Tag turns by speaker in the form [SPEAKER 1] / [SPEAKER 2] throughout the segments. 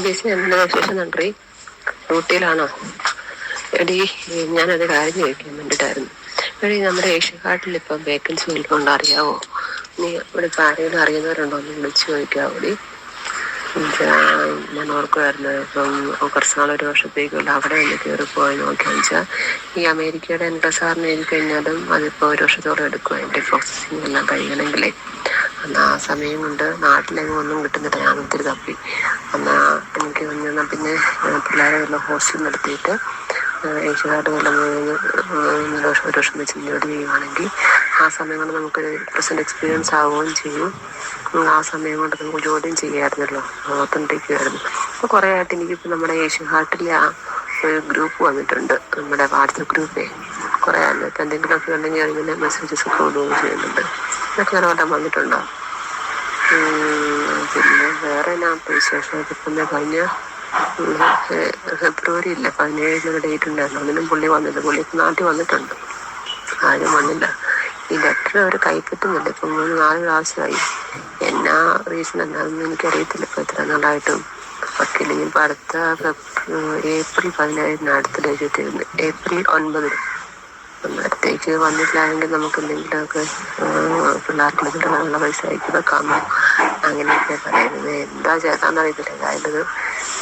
[SPEAKER 1] BC എന്താ വിശേഷം നன்றി ഊട്ടിയിലാണോ? എടി ഞാനൊരു കാര്യം ചോദിക്കാൻ വേണ്ടിട്ടായിരുന്നു എടി നമ്മുടെ ഏഷ്യക്കാട്ടിൽ ഇപ്പം വേക്കൻസി വല്ലതും അറിയാവോ? നീ ഇവിടെ ഇപ്പം ആരെങ്കിലും അറിയുന്നവരുണ്ടോ? ഒന്ന് വിളിച്ചു ചോദിക്കാവോ എടി? ഞാൻ ഓർക്കുമായിരുന്നു ഇപ്പം കുറച്ച് നാൾ ഒരു വർഷത്തേക്കുള്ള അവിടെ ഒന്ന് പോയി നോക്കിയാന്ന് വെച്ചാൽ ഈ അമേരിക്കയുടെ എൻട്രസാറിന് എഴുതി കഴിഞ്ഞാലും അതിപ്പോൾ ഒരു വർഷത്തോളം എടുക്കും. അതിന്റെ പ്രോസസ്സിങ് എല്ലാം കഴിയണമെങ്കിലേ. അന്ന് ആ സമയം കൊണ്ട് നാട്ടിലെങ്ങും ഒന്നും കിട്ടുന്നില്ല. ഞാൻ ഒത്തിരി തപ്പി. അന്ന് എനിക്ക് എന്നാൽ പിന്നെ പിള്ളേരെ വല്ല ഹോസ്റ്റൽ നടത്തിയിട്ട് ഏഷ്യക്കാട്ട് വല്ല മൂന്ന് ദിവസം ഒരു വർഷം വെച്ച് ജോലി ചെയ്യുവാണെങ്കിൽ ആ സമയം കൊണ്ട് നമുക്ക് പ്രസന്റ് എക്സ്പീരിയൻസ് ആവുകയും ചെയ്യും. ആ സമയം കൊണ്ട് നമുക്ക് ജോലിയും ചെയ്യാമായിരുന്നല്ലോ. ഓത്തന്റിക്കുമായിരുന്നു അപ്പോൾ കുറേ ആയിട്ട് എനിക്കിപ്പോൾ നമ്മുടെ ഏഷ്യൻ ഹാർട്ടിലെ ആ ഒരു ഗ്രൂപ്പ് വന്നിട്ടുണ്ട്. നമ്മുടെ വാട്സപ്പ് ഗ്രൂപ്പേ കുറേ അതിനകത്ത് എന്തെങ്കിലുമൊക്കെ ഉണ്ടെങ്കിൽ അതിങ്ങനെ മെസ്സേജസ് വിടുകയും ചെയ്യുന്നുണ്ട്. ഇതൊക്കെ അങ്ങനെ വല്ലതും വന്നിട്ടുണ്ടോ? പിന്നെ വേറെ ഞാൻ വിശേഷം? ഇപ്പം കഴിഞ്ഞ ഫെബ്രുവരി ഇല്ല? പതിനേഴിന് ഡേറ്റ് ഉണ്ടായിരുന്നു. അതിനും പുള്ളി വന്നില്ല പുള്ളി നാട്ടിൽ വന്നിട്ടുണ്ട്. ആരും വന്നില്ല. ഈ ലെറ്റർ അവർ കൈപ്പറ്റുന്നില്ല. ഇപ്പം മൂന്ന് നാല് പ്രാവശ്യമായി. എന്നാ റീസൺ എന്താണെന്ന് എനിക്കറിയത്തില്ല. ഇപ്പൊ എത്ര നാളായിട്ടും വക്കീലിംഗ് ഇപ്പൊ അടുത്ത ഏപ്രിൽ പതിനേഴിന് അടുത്ത ഡേറ്റ് ഏപ്രിൽ ഒൻപതിന്. അന്നേരത്തേക്ക് വന്നിട്ടില്ലായെങ്കിൽ നമുക്ക് എന്തെങ്കിലുമൊക്കെ പിള്ളേർക്ക് നല്ല പൈസ അയച്ചു വെക്കാമോ അങ്ങനെയൊക്കെ പറയുന്നത്. എന്താ ചേട്ടാന്ന് അറിയത്തില്ല അതായത്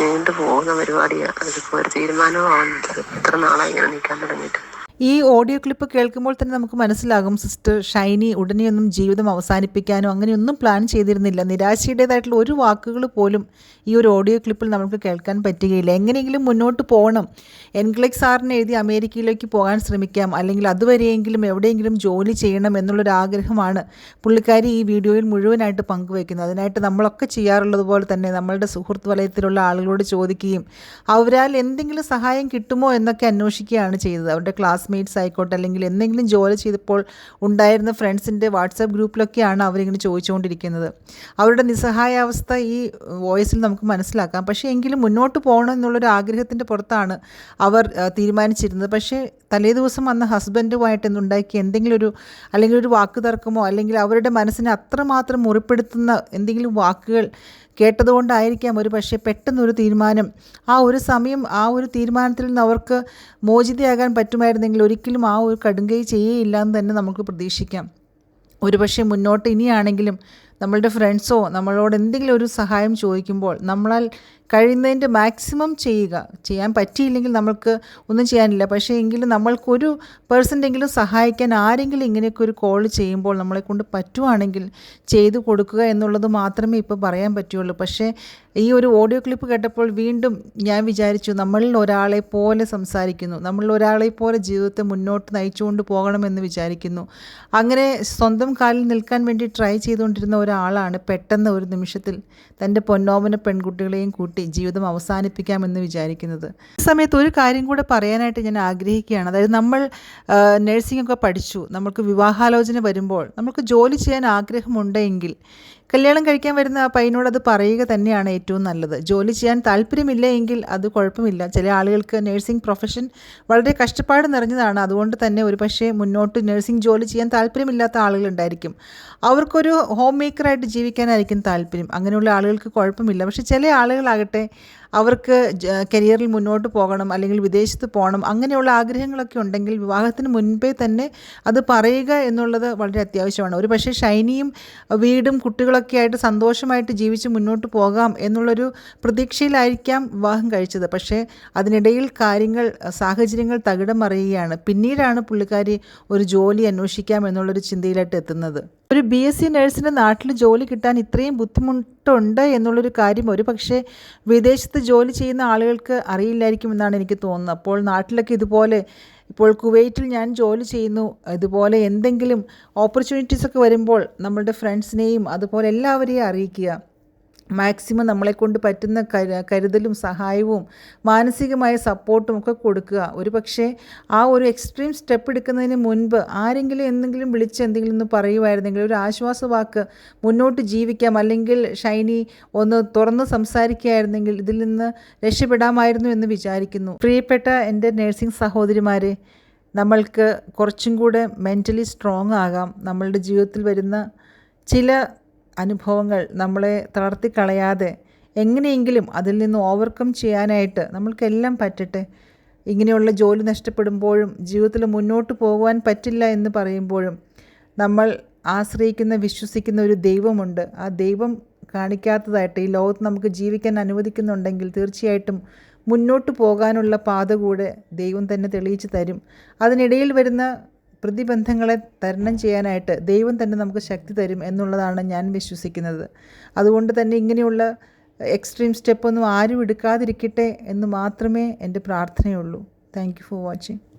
[SPEAKER 1] നീണ്ടു പോകുന്ന പരിപാടിയാണ് അതിപ്പോൾ ഒരു തീരുമാനവും എത്ര നാളായി ഇങ്ങനെ നിൽക്കാൻ തുടങ്ങിയിട്ട്.
[SPEAKER 2] ഈ ഓഡിയോ ക്ലിപ്പ് കേൾക്കുമ്പോൾ തന്നെ നമുക്ക് മനസ്സിലാകും സിസ്റ്റർ ഷൈനി ഉടനെയൊന്നും ജീവിതം അവസാനിപ്പിക്കാനോ അങ്ങനെയൊന്നും പ്ലാൻ ചെയ്തിരുന്നില്ല. നിരാശയുടേതായിട്ടുള്ള ഒരു വാക്കുകൾ പോലും ഈ ഒരു ഓഡിയോ ക്ലിപ്പിൽ നമുക്ക് കേൾക്കാൻ പറ്റുകയില്ല. എങ്ങനെയെങ്കിലും മുന്നോട്ട് പോകണം. എൻഗ്ലിക് സാറിനെ എഴുതി അമേരിക്കയിലേക്ക് പോകാൻ ശ്രമിക്കാം. അല്ലെങ്കിൽ അതുവരെയെങ്കിലും എവിടെയെങ്കിലും ജോലി ചെയ്യണം എന്നുള്ളൊരു ആഗ്രഹമാണ് പുള്ളിക്കാരി ഈ വീഡിയോയിൽ മുഴുവനായിട്ട് പങ്കുവയ്ക്കുന്നത്. അതിനായിട്ട് നമ്മളൊക്കെ ചെയ്യാറുള്ളത് പോലെ തന്നെ നമ്മളുടെ സുഹൃത്ത് വലയത്തിലുള്ള ആളുകളോട് ചോദിക്കുകയും അവരാൽ എന്തെങ്കിലും സഹായം കിട്ടുമോ എന്നൊക്കെ അന്വേഷിക്കുകയാണ് ചെയ്തത്. അവരുടെ ക്ലാസ്മേറ്റ്സ് ആയിക്കോട്ടെ അല്ലെങ്കിൽ എന്തെങ്കിലും ജോലി ചെയ്തപ്പോൾ ഉണ്ടായിരുന്ന ഫ്രണ്ട്സിന്റെ വാട്സാപ്പ് ഗ്രൂപ്പിലൊക്കെയാണ് അവരിങ്ങനെ ചോദിച്ചുകൊണ്ടിരിക്കുന്നത്. അവരുടെ നിസ്സഹായാവസ്ഥ ഈ വോയിസിൽ നമുക്ക് മനസ്സിലാക്കാം. പക്ഷേ എങ്കിലും മുന്നോട്ട് പോകണം എന്നുള്ളൊരു ആഗ്രഹത്തിന്റെ പുറത്താണ് അവർ തീരുമാനിച്ചിരുന്നത്. പക്ഷേ തലേ ദിവസം വന്ന ഹസ്ബൻഡുമായിട്ട് ഉണ്ടാക്കിയ എന്തെങ്കിലും ഒരു അല്ലെങ്കിൽ ഒരു വാക്ക് തർക്കമോ അല്ലെങ്കിൽ അവരുടെ മനസ്സിനെ അത്രമാത്രം മുറിപ്പെടുത്തുന്ന എന്തെങ്കിലും വാക്കുകൾ കേട്ടതുകൊണ്ടായിരിക്കാം ഒരു പക്ഷേ പെട്ടെന്നൊരു തീരുമാനം. ആ ഒരു സമയം ആ ഒരു തീരുമാനത്തിൽ നിന്ന് അവർക്ക് മോചിതയാകാൻ പറ്റുമായിരുന്നെങ്കിൽ ഒരിക്കലും ആ ഒരു കടുങ്കൈ ചെയ്യേയില്ല എന്ന് തന്നെ നമുക്ക് പ്രതീക്ഷിക്കാം. ഒരുപക്ഷെ മുന്നോട്ട് ഇനിയാണെങ്കിലും നമ്മളുടെ ഫ്രണ്ട്സോ നമ്മളോട് എന്തെങ്കിലും ഒരു സഹായം ചോദിക്കുമ്പോൾ നമ്മളാൽ കഴിയുന്നതിന്റെ മാക്സിമം ചെയ്യുക. ചെയ്യാൻ പറ്റിയില്ലെങ്കിൽ നമ്മൾക്ക് ഒന്നും ചെയ്യാനില്ല. പക്ഷേ എങ്കിലും നമ്മൾക്കൊരു പേഴ്സന്റെങ്കിലും സഹായിക്കാൻ ആരെങ്കിലും ഇങ്ങനെയൊക്കെ ഒരു കോൾ ചെയ്യുമ്പോൾ നമ്മളെ കൊണ്ട് പറ്റുവാണെങ്കിൽ ചെയ്തു കൊടുക്കുക എന്നുള്ളത് മാത്രമേ ഇപ്പോൾ പറയാൻ പറ്റുള്ളൂ. പക്ഷേ ഈ ഒരു ഓഡിയോ ക്ലിപ്പ് കേട്ടപ്പോൾ വീണ്ടും ഞാൻ വിചാരിച്ചു നമ്മളിൽ ഒരാളെ പോലെ സംസാരിക്കുന്നു. നമ്മളിൽ ഒരാളെ പോലെ ജീവിതത്തെ മുന്നോട്ട് നയിച്ചുകൊണ്ട് പോകണമെന്ന് വിചാരിക്കുന്നു. അങ്ങനെ സ്വന്തം കാലിൽ നിൽക്കാൻ വേണ്ടി ട്രൈ ചെയ്തുകൊണ്ടിരുന്ന ഒരാളാണ് പെട്ടെന്ന് ഒരു നിമിഷത്തിൽ തന്റെ പൊന്നോമന പെൺകുട്ടികളെയും കൂട്ടി ജീവിതം അവസാനിപ്പിക്കാമെന്ന് വിചാരിക്കുന്നത്. ഈ സമയത്ത് ഒരു കാര്യം കൂടെ പറയാനായിട്ട് ഞാൻ ആഗ്രഹിക്കുകയാണ്. അതായത് നമ്മൾ നഴ്സിംഗ് ഒക്കെ പഠിച്ചു നമുക്ക് വിവാഹാലോചന വരുമ്പോൾ നമുക്ക് ജോലി ചെയ്യാൻ ആഗ്രഹമുണ്ടെങ്കിൽ കല്യാണം കഴിക്കാൻ വരുന്ന ആ പയ്യനോട് അത് പറയുക തന്നെയാണ് ഏറ്റവും നല്ലത്. ജോലി ചെയ്യാൻ താല്പര്യമില്ല എങ്കിൽ അത് കുഴപ്പമില്ല. ചില ആളുകൾക്ക് നഴ്സിംഗ് പ്രൊഫഷൻ വളരെ കഷ്ടപ്പാട് നിറഞ്ഞതാണ്. അതുകൊണ്ട് തന്നെ ഒരു പക്ഷേ മുന്നോട്ട് നഴ്സിംഗ് ജോലി ചെയ്യാൻ താല്പര്യമില്ലാത്ത ആളുകളുണ്ടായിരിക്കും. അവർക്കൊരു ഹോം മേക്കറായിട്ട് ജീവിക്കാനായിരിക്കും താല്പര്യം. അങ്ങനെയുള്ള ആളുകൾക്ക് കുഴപ്പമില്ല. പക്ഷേ ചില ആളുകളാകട്ടെ അവർക്ക് കരിയറിൽ മുന്നോട്ട് പോകണം അല്ലെങ്കിൽ വിദേശത്ത് പോകണം അങ്ങനെയുള്ള ആഗ്രഹങ്ങളൊക്കെ ഉണ്ടെങ്കിൽ വിവാഹത്തിന് മുൻപേ തന്നെ അത് പറയുക എന്നുള്ളത് വളരെ അത്യാവശ്യമാണ്. ഒരു പക്ഷേ ഷൈനിയും വീടും കുട്ടികളൊക്കെ ആയിട്ട് സന്തോഷമായിട്ട് ജീവിച്ച് മുന്നോട്ട് പോകാം എന്നുള്ളൊരു പ്രതീക്ഷയിലായിരിക്കാം വിവാഹം കഴിച്ചത്. പക്ഷേ അതിനിടയിൽ കാര്യങ്ങൾ സാഹചര്യങ്ങൾ തകിടം മറിയുകയാണ്. പിന്നീടാണ് പുള്ളിക്കാരി ഒരു ജോലി അന്വേഷിക്കാം എന്നുള്ളൊരു ചിന്തയിലായിട്ട് എത്തുന്നത്. ഒരു ബി എസ് സി നഴ്സിന്റെ നാട്ടിൽ ജോലി കിട്ടാൻ ഇത്രയും ബുദ്ധിമുട്ടുണ്ട് എന്നുള്ളൊരു കാര്യം ഒരു പക്ഷേ വിദേശത്ത് ജോലി ചെയ്യുന്ന ആളുകൾക്ക് അറിയില്ലായിരിക്കും എന്നാണ് എനിക്ക് തോന്നുന്നത്. അപ്പോൾ നാട്ടിലൊക്കെ ഇതുപോലെ ഇപ്പോൾ കുവൈറ്റിൽ ഞാൻ ജോലി ചെയ്യുന്നു. ഇതുപോലെ എന്തെങ്കിലും ഓപ്പർച്യൂണിറ്റീസ് ഒക്കെ വരുമ്പോൾ നമ്മളുടെ ഫ്രണ്ട്സിനെയും അതുപോലെ എല്ലാവരെയും അറിയിക്കുക. മാക്സിമം നമ്മളെക്കൊണ്ട് പറ്റുന്ന കരുതലും സഹായവും മാനസികമായ സപ്പോർട്ടും ഒക്കെ കൊടുക്കുക. ഒരു പക്ഷേ ആ ഒരു എക്സ്ട്രീം സ്റ്റെപ്പ് എടുക്കുന്നതിന് മുൻപ് ആരെങ്കിലും എന്തെങ്കിലും വിളിച്ച് എന്തെങ്കിലും ഒന്ന് പറയുമായിരുന്നെങ്കിൽ ഒരു ആശ്വാസവാക്ക് മുന്നോട്ട് ജീവിക്കാം. അല്ലെങ്കിൽ ഷൈനി ഒന്ന് തുറന്ന് സംസാരിക്കുകയായിരുന്നെങ്കിൽ ഇതിൽ നിന്ന് രക്ഷപ്പെടാമായിരുന്നു എന്ന് വിചാരിക്കുന്നു. പ്രിയപ്പെട്ട എന്റെ നഴ്സിംഗ് സഹോദരിമാരെ നമ്മൾക്ക് കുറച്ചും കൂടെ മെന്റലി സ്ട്രോങ് ആകാം. നമ്മളുടെ ജീവിതത്തിൽ വരുന്ന ചില അനുഭവങ്ങൾ നമ്മളെ തളർത്തിക്കളയാതെ എങ്ങനെയെങ്കിലും അതിൽ നിന്ന് ഓവർകം ചെയ്യാനായിട്ട് നമ്മൾക്കെല്ലാം പറ്റട്ടെ. ഇങ്ങനെയുള്ള ജോലി നഷ്ടപ്പെടുമ്പോഴും ജീവിതത്തിൽ മുന്നോട്ട് പോകുവാൻ പറ്റില്ല എന്ന് പറയുമ്പോഴും നമ്മൾ ആശ്രയിക്കുന്ന വിശ്വസിക്കുന്ന ഒരു ദൈവമുണ്ട്. ആ ദൈവം കാണിക്കാത്തതായിട്ട് ഈ ലോകത്ത് നമുക്ക് ജീവിക്കാൻ അനുവദിക്കുന്നുണ്ടെങ്കിൽ തീർച്ചയായിട്ടും മുന്നോട്ട് പോകാനുള്ള പാത കൂടെ ദൈവം തന്നെ തെളിയിച്ചു തരും. അതിനിടയിൽ വരുന്ന പ്രതിബന്ധങ്ങളെ തരണം ചെയ്യാനായിട്ട് ദൈവം തന്നെ നമുക്ക് ശക്തി തരും എന്നുള്ളതാണ് ഞാൻ വിശ്വസിക്കുന്നത്. അതുകൊണ്ട് തന്നെ ഇങ്ങനെയുള്ള എക്സ്ട്രീം സ്റ്റെപ്പൊന്നും ആരും എടുക്കാതിരിക്കട്ടെ എന്ന് മാത്രമേ എന്റെ പ്രാർത്ഥനയുള്ളൂ. Thank you for watching